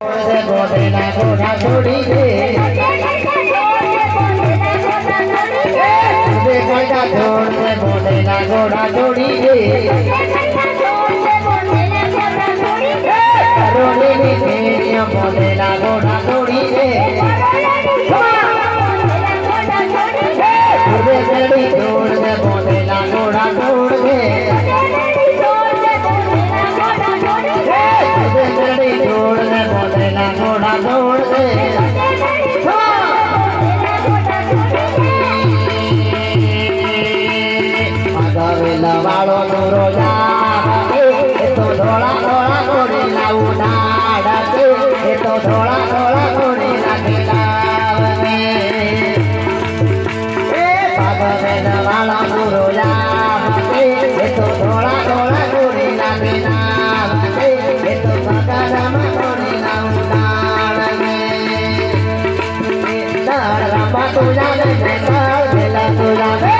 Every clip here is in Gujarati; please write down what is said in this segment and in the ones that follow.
મોઢેના ઘોડા છોડી દે કોઈના છોડ દે મોઢેના ઘોડા છોડી દે રોડેની ફેરીઓ મોઢેના ઘોડા છોડી દે મોઢેના ઘોડા છોડ વાળો જાગે એ તો ધોળા ધોળા ઘોડેલા ઉડાડે એ તો ધોળા ધોળા ઘોડેલા ખેલાવે એ આગવેલા વાળો જાગે એ તો ધોળા ધોળા ઘોડેલા ખેલાવે એ તો બગાડામાં ઘોડેલા ઉડાડે તાર રામા તુજા ને તાર પેલા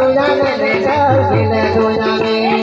我慢慢的走近。